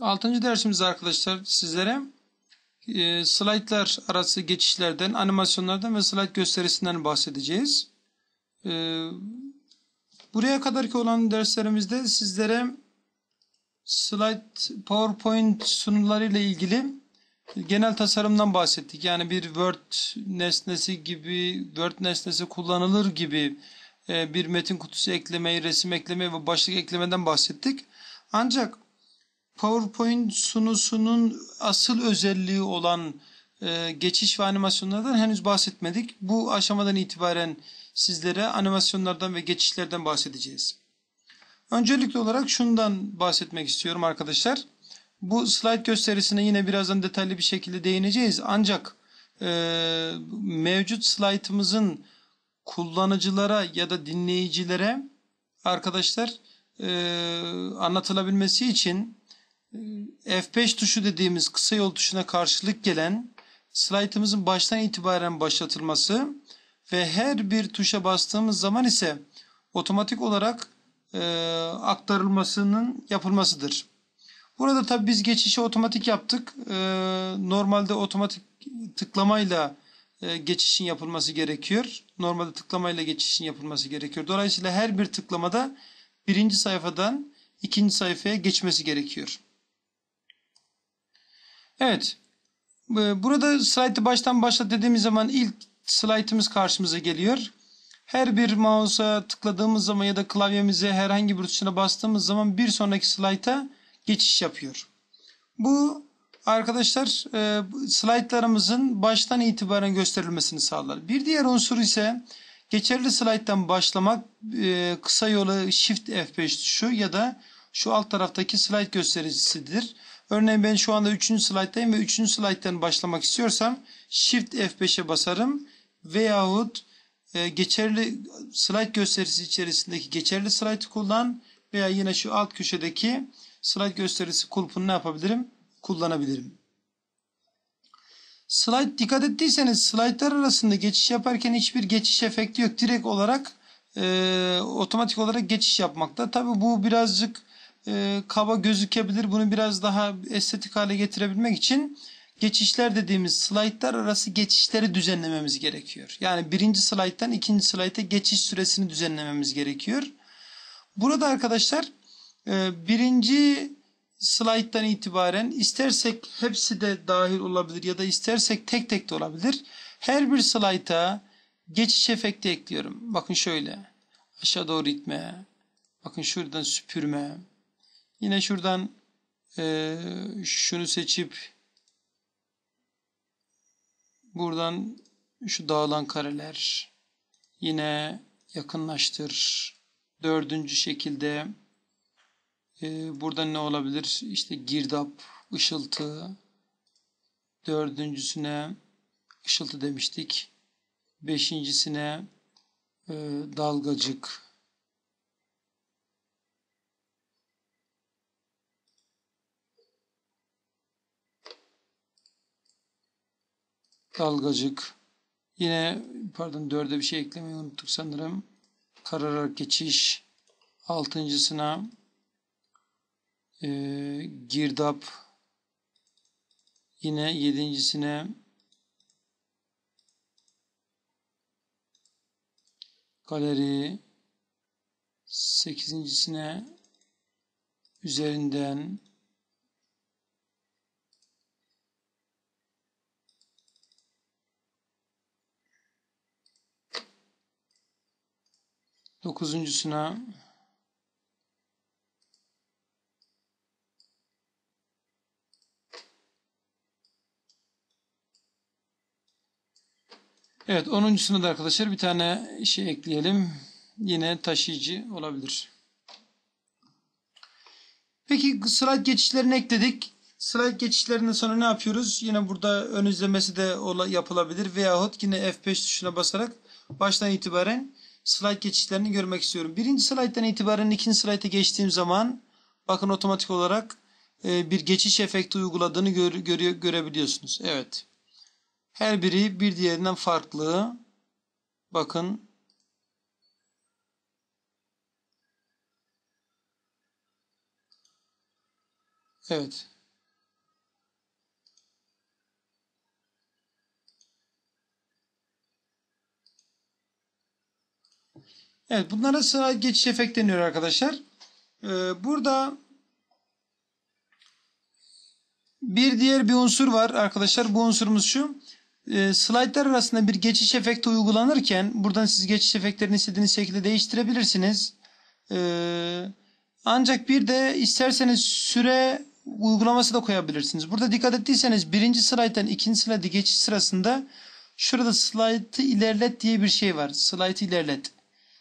Altıncı dersimizde arkadaşlar sizlere e, slaytlar arası geçişlerden, animasyonlardan ve slayt gösterisinden bahsedeceğiz. E, buraya kadarki olan derslerimizde sizlere slide PowerPoint sunularıyla ilgili genel tasarımdan bahsettik. Yani bir Word nesnesi gibi, Word nesnesi kullanılır gibi e, bir metin kutusu eklemeyi, resim eklemeyi ve başlık eklemeden bahsettik. Ancak PowerPoint sunusunun asıl özelliği olan e, geçiş ve animasyonlardan henüz bahsetmedik. Bu aşamadan itibaren sizlere animasyonlardan ve geçişlerden bahsedeceğiz. Öncelikli olarak şundan bahsetmek istiyorum arkadaşlar. Bu slide gösterisine yine birazdan detaylı bir şekilde değineceğiz. Ancak e, mevcut slaytımızın kullanıcılara ya da dinleyicilere arkadaşlar e, anlatılabilmesi için F5 tuşu dediğimiz kısa yol tuşuna karşılık gelen slaytımızın baştan itibaren başlatılması ve her bir tuşa bastığımız zaman ise otomatik olarak e, aktarılmasının yapılmasıdır. Burada tabi biz geçişi otomatik yaptık. E, normalde otomatik tıklamayla e, geçişin yapılması gerekiyor. Normalde tıklamayla geçişin yapılması gerekiyor. Dolayısıyla her bir tıklamada birinci sayfadan ikinci sayfaya geçmesi gerekiyor. Evet. Burada slaytı baştan başlat dediğimiz zaman ilk slaytımız karşımıza geliyor. Her bir mouse'a tıkladığımız zaman ya da klavyemize herhangi bir tuşuna bastığımız zaman bir sonraki slayta geçiş yapıyor. Bu arkadaşlar e, slaytlarımızın baştan itibaren gösterilmesini sağlar. Bir diğer unsur ise geçerli slayttan başlamak e, kısa yolu Shift F5 tuşu ya da şu alt taraftaki slayt göstericisidir. Örneğin ben şu anda 3. slayttayım ve 3. slayttan başlamak istiyorsam Shift F5'e basarım veyahut e, geçerli slayt gösterisi içerisindeki geçerli slaytı kullan veya yine şu alt köşedeki slayt gösterisi kulpunu ne yapabilirim? Kullanabilirim. Slide dikkat ettiyseniz slaytlar arasında geçiş yaparken hiçbir geçiş efekti yok. Direkt olarak e, otomatik olarak geçiş yapmakta. Tabi bu birazcık e, kaba gözükebilir. Bunu biraz daha estetik hale getirebilmek için geçişler dediğimiz slaytlar arası geçişleri düzenlememiz gerekiyor. Yani birinci slayttan ikinci slayta geçiş süresini düzenlememiz gerekiyor. Burada arkadaşlar e, birinci slayttan itibaren istersek hepsi de dahil olabilir ya da istersek tek tek de olabilir. Her bir slayta geçiş efekti ekliyorum. Bakın şöyle aşağı doğru itme. Bakın şuradan süpürme. Yine şuradan e, şunu seçip buradan şu dağılan kareler yine yakınlaştır. Dördüncü şekilde e, burada ne olabilir? İşte girdap, ışıltı. Dördüncüsüne ışıltı demiştik. Beşincisine e, dalgacık. Dalgacık. Yine pardon dörde bir şey eklemeyi unuttuk sanırım. Kararak geçiş. Altıncısına e, girdap. Yine yedincisine galeri. Sekizincisine üzerinden Dokuzuncusuna Evet onuncusuna da arkadaşlar bir tane şey ekleyelim. Yine taşıyıcı olabilir. Peki slide geçişlerini ekledik. Slide geçişlerinden sonra ne yapıyoruz? Yine burada ön izlemesi de yapılabilir. Veyahut yine F5 tuşuna basarak baştan itibaren slide geçişlerini görmek istiyorum. Birinci slayttan itibaren ikinci slayta geçtiğim zaman bakın otomatik olarak e, bir geçiş efekti uyguladığını gör, görüyor, görebiliyorsunuz. Evet. Her biri bir diğerinden farklı. Bakın. Evet. Evet bunlara sıra geçiş efekt deniyor arkadaşlar. Ee, burada bir diğer bir unsur var arkadaşlar. Bu unsurumuz şu. E, slaytlar arasında bir geçiş efekti uygulanırken buradan siz geçiş efektlerini istediğiniz şekilde değiştirebilirsiniz. E, ancak bir de isterseniz süre uygulaması da koyabilirsiniz. Burada dikkat ettiyseniz birinci slayttan ikinci slayta geçiş sırasında şurada slaytı ilerlet diye bir şey var. Slaytı ilerlet.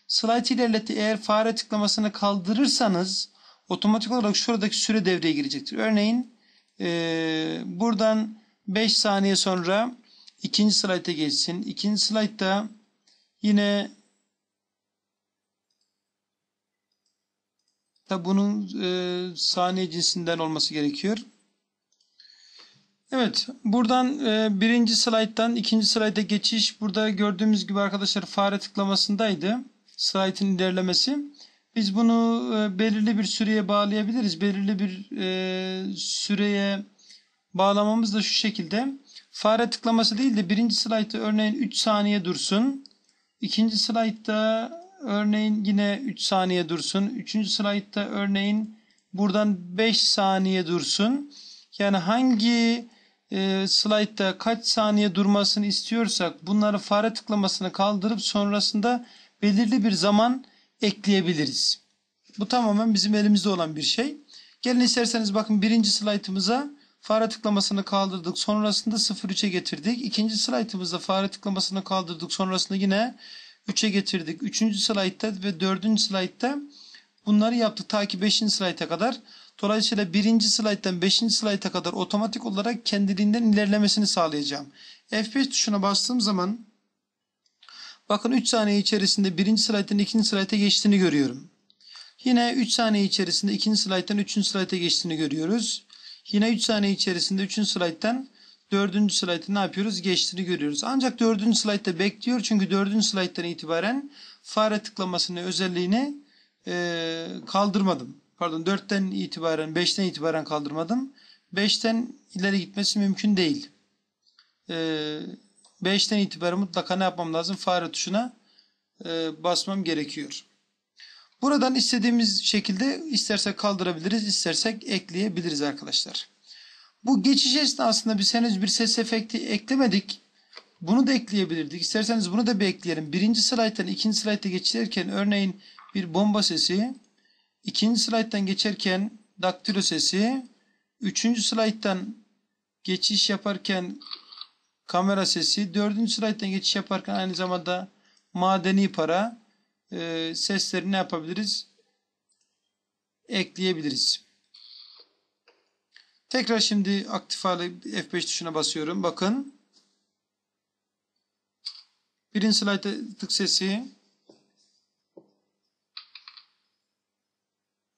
Slide ilerleti eğer fare tıklamasını kaldırırsanız otomatik olarak şuradaki süre devreye girecektir. Örneğin e, buradan 5 saniye sonra ikinci slayta geçsin. İkinci slaytta yine da bunun e, saniye cinsinden olması gerekiyor. Evet, buradan e, birinci slayttan ikinci slayta geçiş burada gördüğümüz gibi arkadaşlar fare tıklamasındaydı slaytın ilerlemesi. Biz bunu e, belirli bir süreye bağlayabiliriz. Belirli bir e, süreye bağlamamız da şu şekilde. Fare tıklaması değil de birinci slaytta örneğin 3 saniye dursun. İkinci slaytta örneğin yine 3 saniye dursun. Üçüncü slaytta örneğin buradan 5 saniye dursun. Yani hangi e, slaytta kaç saniye durmasını istiyorsak bunları fare tıklamasını kaldırıp sonrasında belirli bir zaman ekleyebiliriz. Bu tamamen bizim elimizde olan bir şey. Gelin isterseniz bakın birinci slaytımıza fare tıklamasını kaldırdık. Sonrasında 0-3'e getirdik. İkinci slaytımızda fare tıklamasını kaldırdık. Sonrasında yine 3'e getirdik. Üçüncü slaytta ve dördüncü slaytta bunları yaptık ta ki 5. slayta kadar. Dolayısıyla birinci slayttan 5. slayta kadar otomatik olarak kendiliğinden ilerlemesini sağlayacağım. F5 tuşuna bastığım zaman Bakın 3 saniye içerisinde birinci slayttan ikinci slayta geçtiğini görüyorum. Yine 3 saniye içerisinde ikinci slayttan üçüncü slayta geçtiğini görüyoruz. Yine 3 saniye içerisinde üçüncü slayttan dördüncü slayta ne yapıyoruz? Geçtiğini görüyoruz. Ancak dördüncü slaytta bekliyor. Çünkü dördüncü slayttan itibaren fare tıklamasını özelliğini e, kaldırmadım. Pardon 4'ten itibaren 5'ten itibaren kaldırmadım. 5'ten ileri gitmesi mümkün değil. Eee 5'ten itibaren mutlaka ne yapmam lazım? Fare tuşuna e, basmam gerekiyor. Buradan istediğimiz şekilde istersek kaldırabiliriz, istersek ekleyebiliriz arkadaşlar. Bu geçiş esnasında biz henüz bir ses efekti eklemedik. Bunu da ekleyebilirdik. İsterseniz bunu da bir ekleyelim. Birinci slayttan ikinci slayta geçerken örneğin bir bomba sesi, ikinci slayttan geçerken daktilo sesi, üçüncü slayttan geçiş yaparken kamera sesi. Dördüncü slayttan geçiş yaparken aynı zamanda madeni para e, sesleri ne yapabiliriz? Ekleyebiliriz. Tekrar şimdi aktif hale F5 tuşuna basıyorum. Bakın. Birinci slayta tık sesi.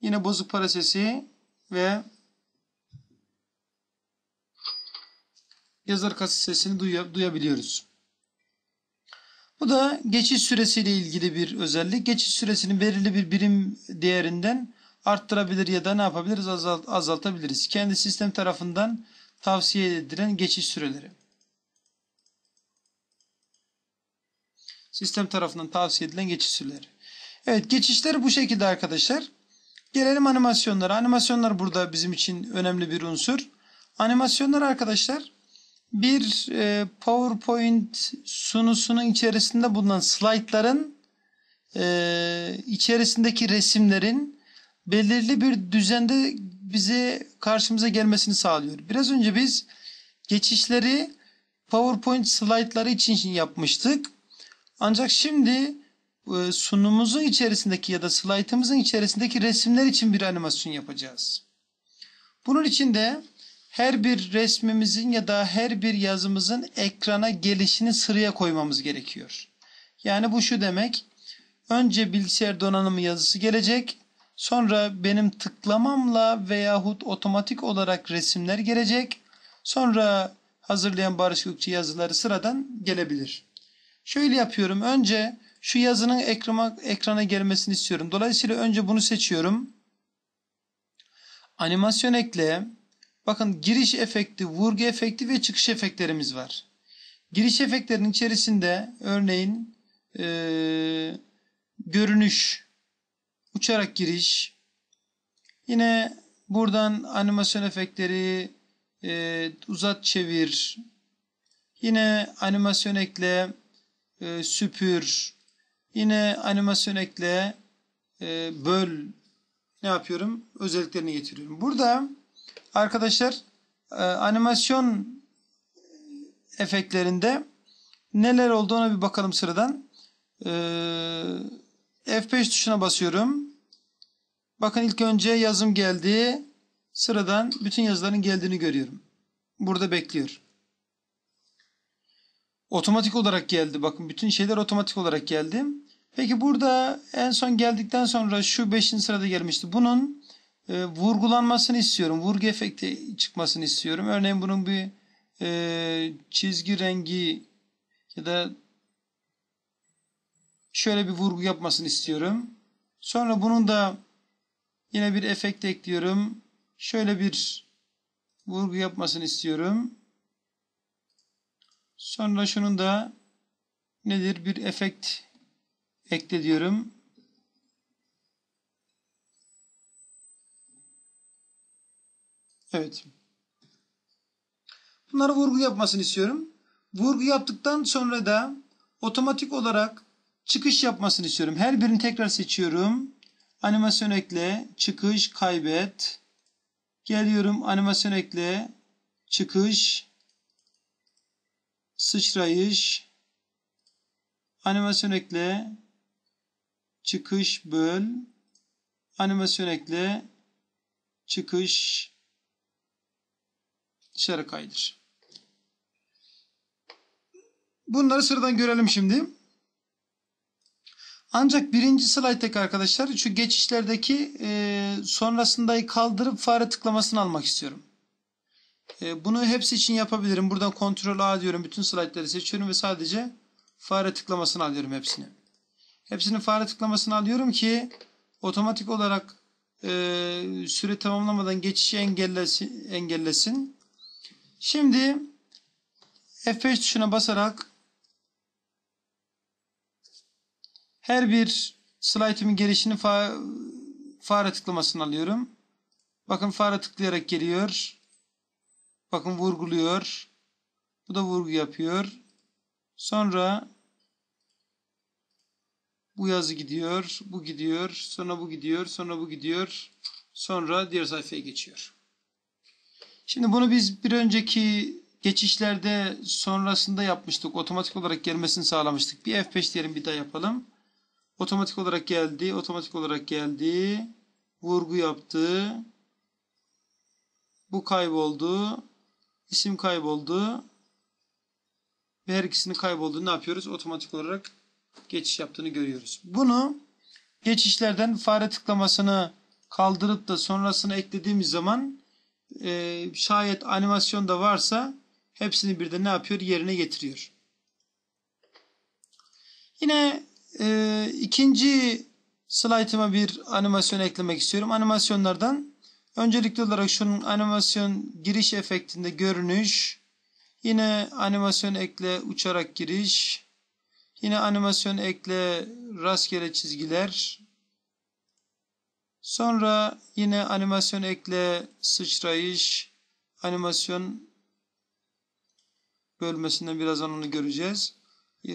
Yine bozuk para sesi ve yazar kası sesini duyabiliyoruz. Bu da geçiş süresiyle ilgili bir özellik. Geçiş süresini belirli bir birim değerinden arttırabilir ya da ne yapabiliriz? Azalt, azaltabiliriz. Kendi sistem tarafından tavsiye edilen geçiş süreleri. Sistem tarafından tavsiye edilen geçiş süreleri. Evet geçişler bu şekilde arkadaşlar. Gelelim animasyonlara. Animasyonlar burada bizim için önemli bir unsur. Animasyonlar arkadaşlar bir e, PowerPoint sunusunun içerisinde bulunan slaytların e, içerisindeki resimlerin belirli bir düzende bize karşımıza gelmesini sağlıyor. Biraz önce biz geçişleri PowerPoint slaytları için yapmıştık. Ancak şimdi e, sunumumuzun içerisindeki ya da slaytımızın içerisindeki resimler için bir animasyon yapacağız. Bunun için de her bir resmimizin ya da her bir yazımızın ekrana gelişini sıraya koymamız gerekiyor. Yani bu şu demek. Önce bilgisayar donanımı yazısı gelecek. Sonra benim tıklamamla veyahut otomatik olarak resimler gelecek. Sonra hazırlayan Barış Gökçe yazıları sıradan gelebilir. Şöyle yapıyorum. Önce şu yazının ekrana, ekrana gelmesini istiyorum. Dolayısıyla önce bunu seçiyorum. Animasyon ekle. Bakın giriş efekti, vurgu efekti ve çıkış efektlerimiz var. Giriş efektlerinin içerisinde örneğin e, görünüş, uçarak giriş, yine buradan animasyon efektleri, e, uzat çevir, yine animasyon ekle, e, süpür, yine animasyon ekle, e, böl, ne yapıyorum? Özelliklerini getiriyorum. Burada arkadaşlar e, animasyon efektlerinde neler olduğuna bir bakalım sıradan. E, F5 tuşuna basıyorum. Bakın ilk önce yazım geldi. Sıradan bütün yazıların geldiğini görüyorum. Burada bekliyor. Otomatik olarak geldi. Bakın bütün şeyler otomatik olarak geldi. Peki burada en son geldikten sonra şu 5. sırada gelmişti. Bunun e, vurgulanmasını istiyorum. Vurgu efekti çıkmasını istiyorum. Örneğin bunun bir e, çizgi rengi ya da şöyle bir vurgu yapmasını istiyorum. Sonra bunun da yine bir efekt ekliyorum. Şöyle bir vurgu yapmasını istiyorum. Sonra şunun da nedir bir efekt ekle diyorum. Evet. Bunları vurgu yapmasını istiyorum. Vurgu yaptıktan sonra da otomatik olarak çıkış yapmasını istiyorum. Her birini tekrar seçiyorum. Animasyon ekle, çıkış, kaybet. Geliyorum animasyon ekle, çıkış, sıçrayış, animasyon ekle, çıkış, böl, animasyon ekle, çıkış, dışarı kaydır. Bunları sıradan görelim şimdi. Ancak birinci slayttaki arkadaşlar şu geçişlerdeki e, sonrasındayı kaldırıp fare tıklamasını almak istiyorum. E, bunu hepsi için yapabilirim. Buradan Ctrl A diyorum. Bütün slaytları seçiyorum ve sadece fare tıklamasını alıyorum hepsini. Hepsinin fare tıklamasını alıyorum ki otomatik olarak e, süre tamamlamadan geçişi engellesin. engellesin. Şimdi F5 tuşuna basarak her bir slaytımın gelişini fa fare tıklamasını alıyorum. Bakın fare tıklayarak geliyor. Bakın vurguluyor. Bu da vurgu yapıyor. Sonra bu yazı gidiyor, bu gidiyor, sonra bu gidiyor, sonra bu gidiyor, sonra diğer sayfaya geçiyor. Şimdi bunu biz bir önceki geçişlerde sonrasında yapmıştık. Otomatik olarak gelmesini sağlamıştık. Bir F5 diyelim bir daha yapalım. Otomatik olarak geldi, otomatik olarak geldi. Vurgu yaptı. Bu kayboldu. İsim kayboldu. Ve her ikisinin kaybolduğunu ne yapıyoruz? Otomatik olarak geçiş yaptığını görüyoruz. Bunu geçişlerden fare tıklamasını kaldırıp da sonrasını eklediğimiz zaman e, şayet animasyon da varsa hepsini birden ne yapıyor? Yerine getiriyor. Yine e, ikinci slaytıma bir animasyon eklemek istiyorum. Animasyonlardan öncelikli olarak şunun animasyon giriş efektinde görünüş, yine animasyon ekle uçarak giriş, yine animasyon ekle rastgele çizgiler, sonra yine animasyon ekle sıçrayış, animasyon bölmesinden birazdan onu göreceğiz.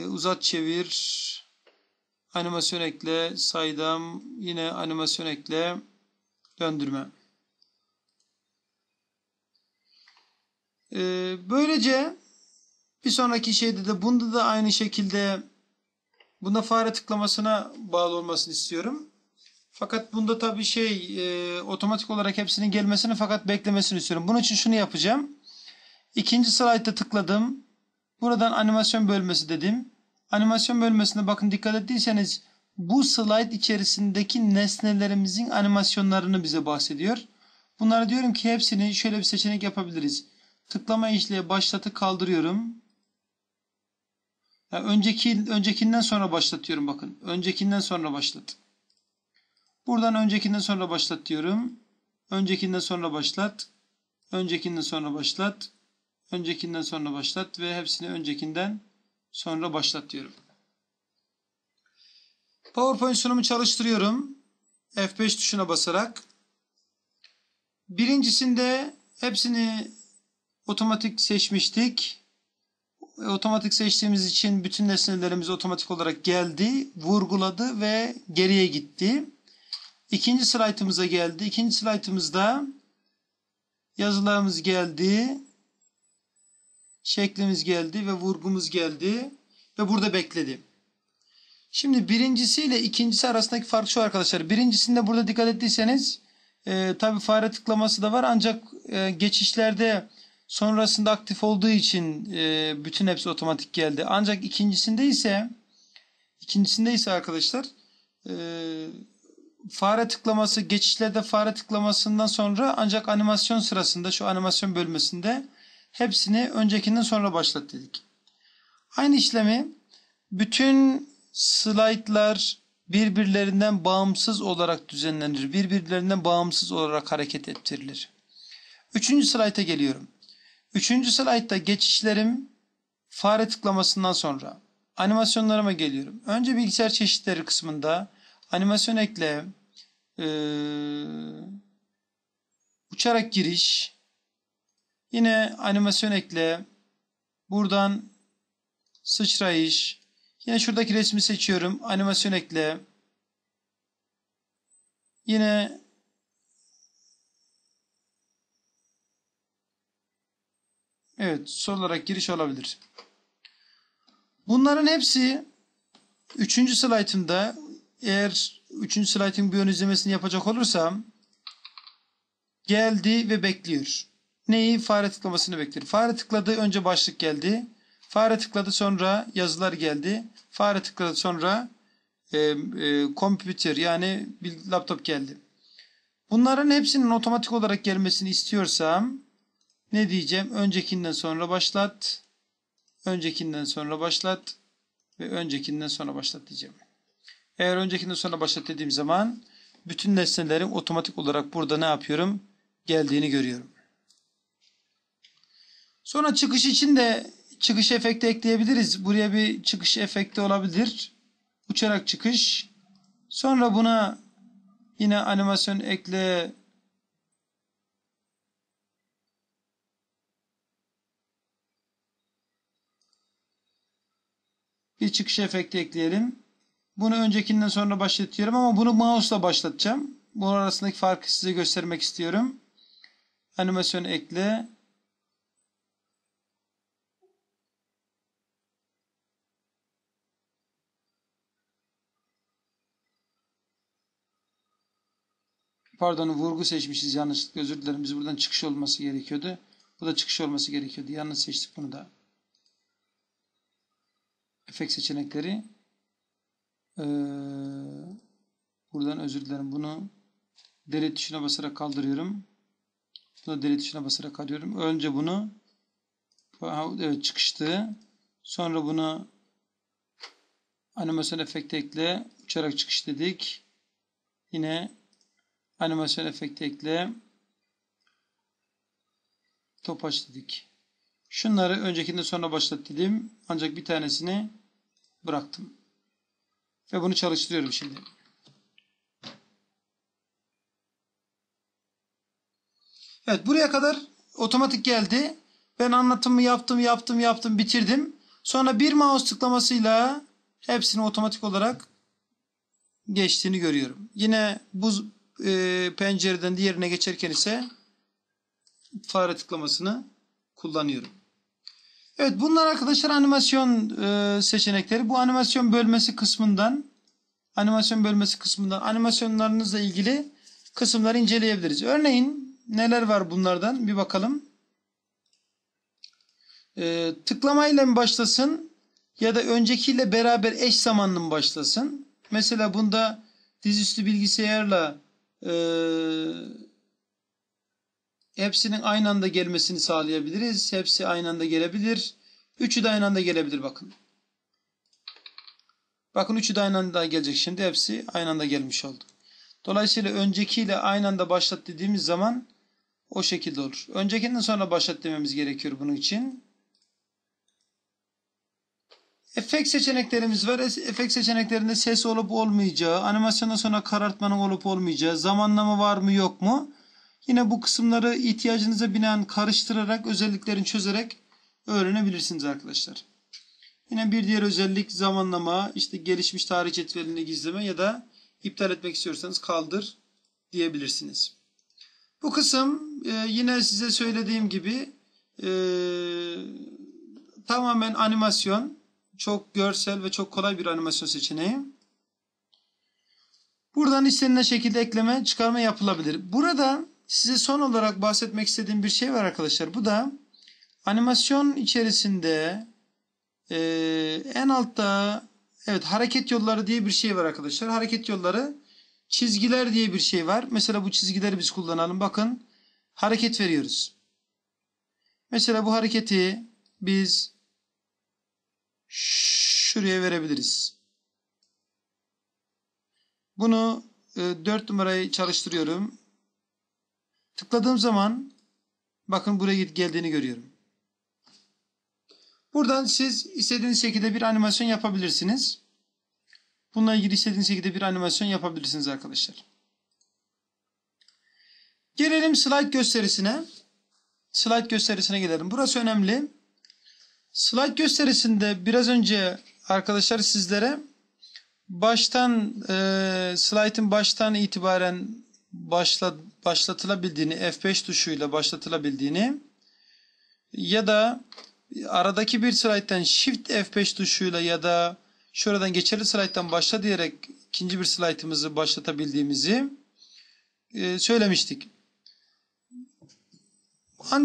Uzat çevir, animasyon ekle, saydam, yine animasyon ekle, döndürme. Ee, böylece bir sonraki şeyde de bunda da aynı şekilde bunda fare tıklamasına bağlı olmasını istiyorum. Fakat bunda tabii şey e, otomatik olarak hepsinin gelmesini fakat beklemesini istiyorum. Bunun için şunu yapacağım. İkinci slaytta tıkladım. Buradan animasyon bölmesi dedim. Animasyon bölmesine bakın dikkat ettiyseniz bu slide içerisindeki nesnelerimizin animasyonlarını bize bahsediyor. Bunları diyorum ki hepsini şöyle bir seçenek yapabiliriz. Tıklama işleye başlatı kaldırıyorum. Yani önceki öncekinden sonra başlatıyorum bakın. Öncekinden sonra başlat. Buradan öncekinden sonra başlat diyorum. öncekinden sonra başlat, öncekinden sonra başlat, öncekinden sonra başlat ve hepsini öncekinden sonra başlat diyorum. PowerPoint sunumu çalıştırıyorum. F5 tuşuna basarak. Birincisinde hepsini otomatik seçmiştik. Otomatik seçtiğimiz için bütün nesnelerimiz otomatik olarak geldi, vurguladı ve geriye gitti. İkinci slaytımıza geldi. İkinci slaytımızda yazılarımız geldi, şeklimiz geldi ve vurgumuz geldi ve burada bekledi. Şimdi birincisi ile ikincisi arasındaki fark şu arkadaşlar. Birincisinde burada dikkat ettiyseniz e, tabi fare tıklaması da var ancak e, geçişlerde sonrasında aktif olduğu için e, bütün hepsi otomatik geldi. Ancak ikincisinde ise ikincisinde ise arkadaşlar e, fare tıklaması geçişlerde fare tıklamasından sonra ancak animasyon sırasında şu animasyon bölmesinde hepsini öncekinden sonra başlat dedik. Aynı işlemi bütün slaytlar birbirlerinden bağımsız olarak düzenlenir. Birbirlerinden bağımsız olarak hareket ettirilir. Üçüncü slayta geliyorum. Üçüncü slaytta geçişlerim fare tıklamasından sonra animasyonlarıma geliyorum. Önce bilgisayar çeşitleri kısmında animasyon ekle, ee, uçarak giriş, yine animasyon ekle, buradan sıçrayış, yine şuradaki resmi seçiyorum, animasyon ekle, yine Evet, sol olarak giriş olabilir. Bunların hepsi 3. slaytımda eğer 3. slaytın bir ön izlemesini yapacak olursam geldi ve bekliyor. Neyi? Fare tıklamasını bekliyor. Fare tıkladı önce başlık geldi. Fare tıkladı sonra yazılar geldi. Fare tıkladı sonra e, e, computer yani bir laptop geldi. Bunların hepsinin otomatik olarak gelmesini istiyorsam ne diyeceğim? Öncekinden sonra başlat. Öncekinden sonra başlat. Ve öncekinden sonra başlat diyeceğim. Eğer öncekinden sonra başlat dediğim zaman bütün nesnelerin otomatik olarak burada ne yapıyorum? Geldiğini görüyorum. Sonra çıkış için de çıkış efekti ekleyebiliriz. Buraya bir çıkış efekti olabilir. Uçarak çıkış. Sonra buna yine animasyon ekle bir çıkış efekti ekleyelim. Bunu öncekinden sonra başlatıyorum ama bunu mouse'la başlatacağım. Bu arasındaki farkı size göstermek istiyorum. Animasyon ekle. Pardon vurgu seçmişiz yanlışlıkla özür dilerim. Biz buradan çıkış olması gerekiyordu. Bu da çıkış olması gerekiyordu. Yanlış seçtik bunu da. Efekt seçenekleri ee, buradan özür dilerim. Bunu delete tuşuna basarak kaldırıyorum. Bunu delete tuşuna basarak alıyorum. Önce bunu evet çıkıştı. Sonra bunu animasyon efekti ekle. Uçarak çıkış dedik. Yine animasyon efekti ekle. Topaç dedik. Şunları öncekinde sonra başlat dedim. Ancak bir tanesini bıraktım. Ve bunu çalıştırıyorum şimdi. Evet buraya kadar otomatik geldi. Ben anlatımı yaptım, yaptım, yaptım, bitirdim. Sonra bir mouse tıklamasıyla hepsini otomatik olarak geçtiğini görüyorum. Yine bu e, pencereden diğerine geçerken ise fare tıklamasını kullanıyorum. Evet bunlar arkadaşlar animasyon e, seçenekleri. Bu animasyon bölmesi kısmından animasyon bölmesi kısmından animasyonlarınızla ilgili kısımları inceleyebiliriz. Örneğin neler var bunlardan bir bakalım. E, tıklamayla mı başlasın ya da öncekiyle beraber eş zamanlı mı başlasın? Mesela bunda dizüstü bilgisayarla e, hepsinin aynı anda gelmesini sağlayabiliriz. Hepsi aynı anda gelebilir. Üçü de aynı anda gelebilir bakın. Bakın üçü de aynı anda gelecek şimdi. Hepsi aynı anda gelmiş oldu. Dolayısıyla öncekiyle aynı anda başlat dediğimiz zaman o şekilde olur. Öncekinden sonra başlat dememiz gerekiyor bunun için. Efekt seçeneklerimiz var. Efekt seçeneklerinde ses olup olmayacağı, animasyondan sonra karartmanın olup olmayacağı, zamanlama var mı yok mu? Yine bu kısımları ihtiyacınıza binaen karıştırarak, özelliklerini çözerek öğrenebilirsiniz arkadaşlar. Yine bir diğer özellik zamanlama, işte gelişmiş tarih cetvelini gizleme ya da iptal etmek istiyorsanız kaldır diyebilirsiniz. Bu kısım e, yine size söylediğim gibi e, tamamen animasyon. Çok görsel ve çok kolay bir animasyon seçeneği. Buradan istenilen şekilde ekleme, çıkarma yapılabilir. Burada size son olarak bahsetmek istediğim bir şey var arkadaşlar. Bu da animasyon içerisinde e, en altta evet hareket yolları diye bir şey var arkadaşlar. Hareket yolları çizgiler diye bir şey var. Mesela bu çizgileri biz kullanalım. Bakın hareket veriyoruz. Mesela bu hareketi biz şuraya verebiliriz. Bunu e, 4 numarayı çalıştırıyorum. Tıkladığım zaman bakın buraya geldiğini görüyorum. Buradan siz istediğiniz şekilde bir animasyon yapabilirsiniz. Bununla ilgili istediğiniz şekilde bir animasyon yapabilirsiniz arkadaşlar. Gelelim slide gösterisine. Slide gösterisine gelelim. Burası önemli. Slide gösterisinde biraz önce arkadaşlar sizlere baştan e, slide'ın baştan itibaren başla, başlatılabildiğini F5 tuşuyla başlatılabildiğini ya da aradaki bir slide'den Shift F5 tuşuyla ya da şuradan geçerli slide'dan başla diyerek ikinci bir slide'ımızı başlatabildiğimizi e, söylemiştik.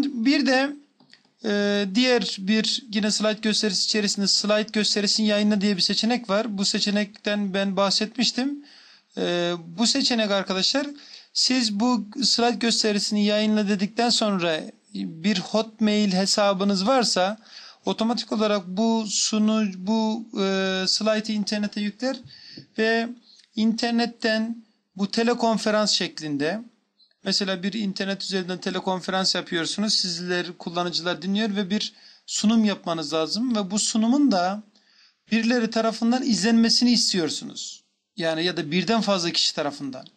Bir de e, diğer bir yine slide gösterisi içerisinde slide gösterisini yayınla diye bir seçenek var. Bu seçenekten ben bahsetmiştim. E, bu seçenek arkadaşlar siz bu slide gösterisini yayınla dedikten sonra bir Hotmail hesabınız varsa otomatik olarak bu sunu bu e, slide'ı internete yükler ve internetten bu telekonferans şeklinde mesela bir internet üzerinden telekonferans yapıyorsunuz. Sizler kullanıcılar dinliyor ve bir sunum yapmanız lazım ve bu sunumun da birileri tarafından izlenmesini istiyorsunuz. Yani ya da birden fazla kişi tarafından.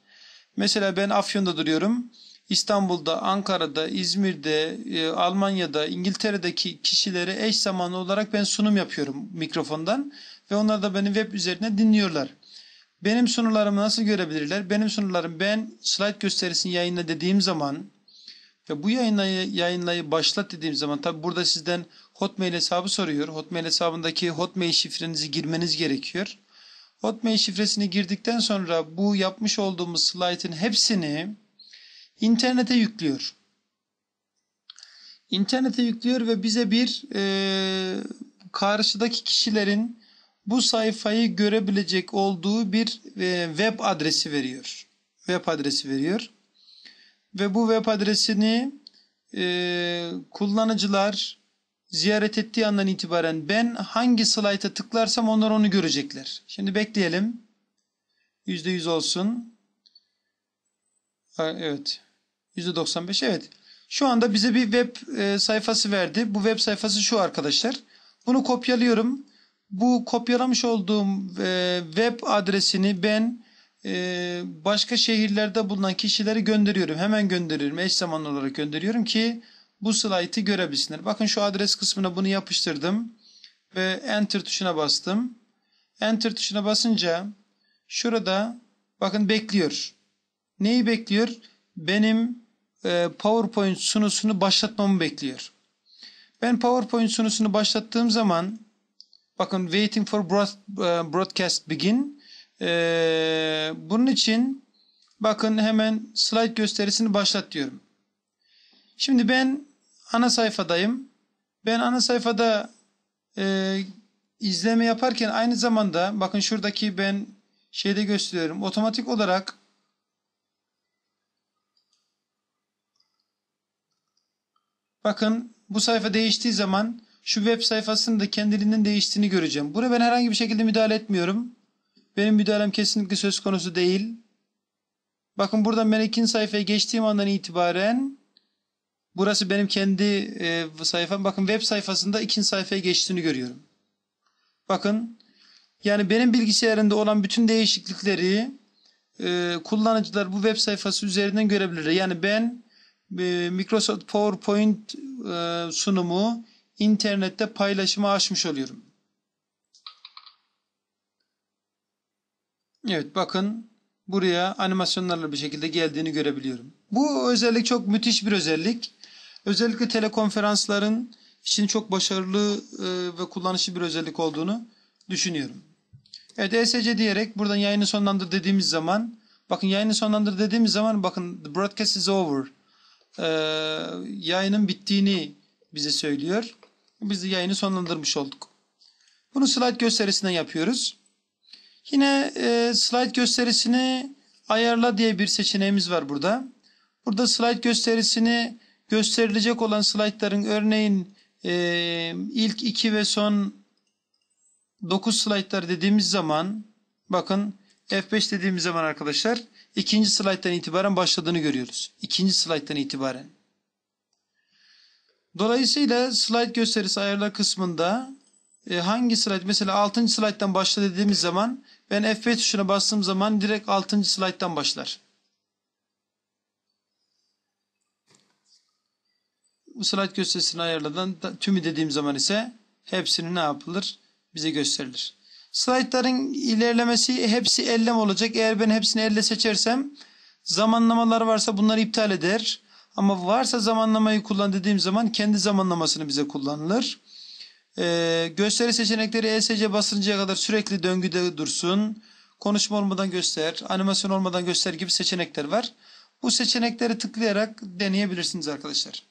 Mesela ben Afyon'da duruyorum. İstanbul'da, Ankara'da, İzmir'de, e, Almanya'da, İngiltere'deki kişilere eş zamanlı olarak ben sunum yapıyorum mikrofondan ve onlar da beni web üzerine dinliyorlar. Benim sunularımı nasıl görebilirler? Benim sunularım ben slide gösterisini yayınla dediğim zaman ve bu yayınlayı, yayınlayı başlat dediğim zaman tabi burada sizden Hotmail hesabı soruyor. Hotmail hesabındaki Hotmail şifrenizi girmeniz gerekiyor. Hotmail şifresini girdikten sonra bu yapmış olduğumuz slaytın hepsini internete yüklüyor. İnternete yüklüyor ve bize bir e, karşıdaki kişilerin bu sayfayı görebilecek olduğu bir e, web adresi veriyor. Web adresi veriyor. Ve bu web adresini e, kullanıcılar ziyaret ettiği andan itibaren ben hangi slayta tıklarsam onlar onu görecekler. Şimdi bekleyelim. %100 olsun. Evet. %95 evet. Şu anda bize bir web e, sayfası verdi. Bu web sayfası şu arkadaşlar. Bunu kopyalıyorum. Bu kopyalamış olduğum e, web adresini ben e, başka şehirlerde bulunan kişilere gönderiyorum. Hemen gönderiyorum. Eş zamanlı olarak gönderiyorum ki bu slaytı görebilsinler. Bakın şu adres kısmına bunu yapıştırdım ve enter tuşuna bastım. Enter tuşuna basınca şurada bakın bekliyor. Neyi bekliyor? Benim e, PowerPoint sunusunu başlatmamı bekliyor. Ben PowerPoint sunusunu başlattığım zaman bakın waiting for broad, e, broadcast begin e, bunun için bakın hemen slide gösterisini başlat diyorum. Şimdi ben ana sayfadayım. Ben ana sayfada e, izleme yaparken aynı zamanda bakın şuradaki ben şeyde gösteriyorum. Otomatik olarak bakın bu sayfa değiştiği zaman şu web sayfasının da kendiliğinden değiştiğini göreceğim. Buraya ben herhangi bir şekilde müdahale etmiyorum. Benim müdahalem kesinlikle söz konusu değil. Bakın burada ben ikinci sayfaya geçtiğim andan itibaren burası benim kendi e, sayfam. Bakın web sayfasında ikinci sayfaya geçtiğini görüyorum. Bakın yani benim bilgisayarımda olan bütün değişiklikleri e, kullanıcılar bu web sayfası üzerinden görebilirler. Yani ben e, Microsoft PowerPoint e, sunumu internette paylaşımı açmış oluyorum. Evet bakın buraya animasyonlarla bir şekilde geldiğini görebiliyorum. Bu özellik çok müthiş bir özellik. Özellikle telekonferansların için çok başarılı e, ve kullanışlı bir özellik olduğunu düşünüyorum. Evet ESC diyerek buradan yayını sonlandır dediğimiz zaman bakın yayını sonlandır dediğimiz zaman bakın the broadcast is over. Ee, yayının bittiğini bize söylüyor. Biz de yayını sonlandırmış olduk. Bunu slide gösterisinden yapıyoruz. Yine e, slide gösterisini ayarla diye bir seçeneğimiz var burada. Burada slide gösterisini gösterilecek olan slaytların örneğin e, ilk iki ve son 9 slaytlar dediğimiz zaman bakın F5 dediğimiz zaman arkadaşlar ikinci slayttan itibaren başladığını görüyoruz. İkinci slayttan itibaren. Dolayısıyla slide gösterisi ayarlar kısmında e, hangi slide mesela 6. slayttan başla dediğimiz zaman ben F5 tuşuna bastığım zaman direkt 6. slayttan başlar. Bu slide gösterisini ayarladan tümü dediğim zaman ise hepsini ne yapılır? Bize gösterilir. Slaytların ilerlemesi hepsi elle mi olacak? Eğer ben hepsini elle seçersem zamanlamalar varsa bunları iptal eder. Ama varsa zamanlamayı kullan dediğim zaman kendi zamanlamasını bize kullanılır. Ee, gösteri seçenekleri ESC basıncaya kadar sürekli döngüde dursun. Konuşma olmadan göster, animasyon olmadan göster gibi seçenekler var. Bu seçenekleri tıklayarak deneyebilirsiniz arkadaşlar.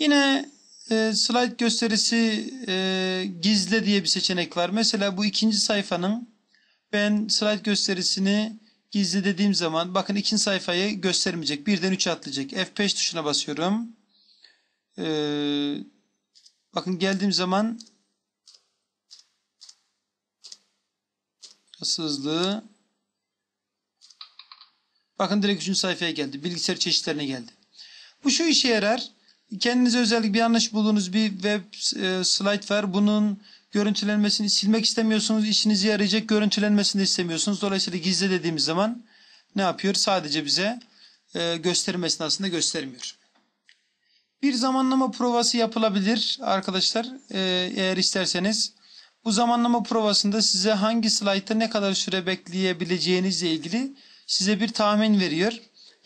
Yine e, slide gösterisi e, gizle diye bir seçenek var. Mesela bu ikinci sayfanın ben slide gösterisini gizli dediğim zaman bakın ikinci sayfayı göstermeyecek. Birden 3'e atlayacak. F5 tuşuna basıyorum. Ee, bakın geldiğim zaman hızlı bakın direkt 3. sayfaya geldi. Bilgisayar çeşitlerine geldi. Bu şu işe yarar. Kendinize özellik bir yanlış bulduğunuz bir web e, slide var. Bunun görüntülenmesini silmek istemiyorsunuz. işinize yarayacak görüntülenmesini istemiyorsunuz. Dolayısıyla gizle dediğimiz zaman ne yapıyor? Sadece bize e, gösterim esnasında göstermiyor. Bir zamanlama provası yapılabilir arkadaşlar. E, eğer isterseniz. Bu zamanlama provasında size hangi slaytta ne kadar süre bekleyebileceğinizle ilgili size bir tahmin veriyor.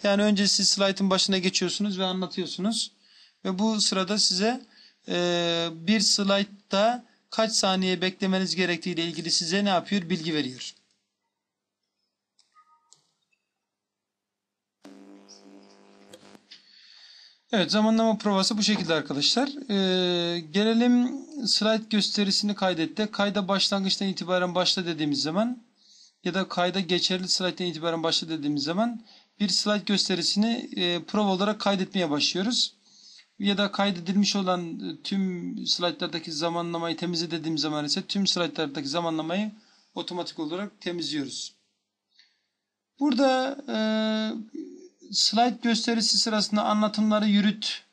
Yani önce siz slaytın başına geçiyorsunuz ve anlatıyorsunuz. Ve bu sırada size e, bir slaytta kaç saniye beklemeniz gerektiği ile ilgili size ne yapıyor? Bilgi veriyor. Evet zamanlama provası bu şekilde arkadaşlar. Ee, gelelim slide gösterisini kaydetti. Kayda başlangıçtan itibaren başla dediğimiz zaman ya da kayda geçerli slide'den itibaren başla dediğimiz zaman bir slide gösterisini e, prova olarak kaydetmeye başlıyoruz ya da kaydedilmiş olan e, tüm slaytlardaki zamanlamayı temizle dediğim zaman ise tüm slaytlardaki zamanlamayı otomatik olarak temizliyoruz. Burada e, slide gösterisi sırasında anlatımları yürüt,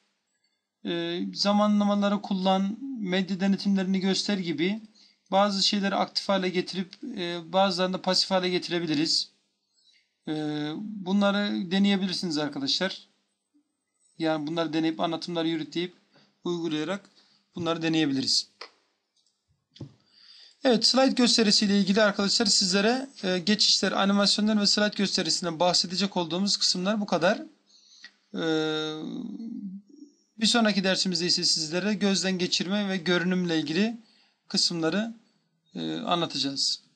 e, zamanlamaları kullan, medya denetimlerini göster gibi bazı şeyleri aktif hale getirip e, bazılarını da pasif hale getirebiliriz. E, bunları deneyebilirsiniz arkadaşlar. Yani bunları deneyip anlatımları yürüteyip uygulayarak bunları deneyebiliriz. Evet slide gösterisiyle ilgili arkadaşlar sizlere e, geçişler, animasyonlar ve slide gösterisinden bahsedecek olduğumuz kısımlar bu kadar. E, bir sonraki dersimizde ise sizlere gözden geçirme ve görünümle ilgili kısımları e, anlatacağız.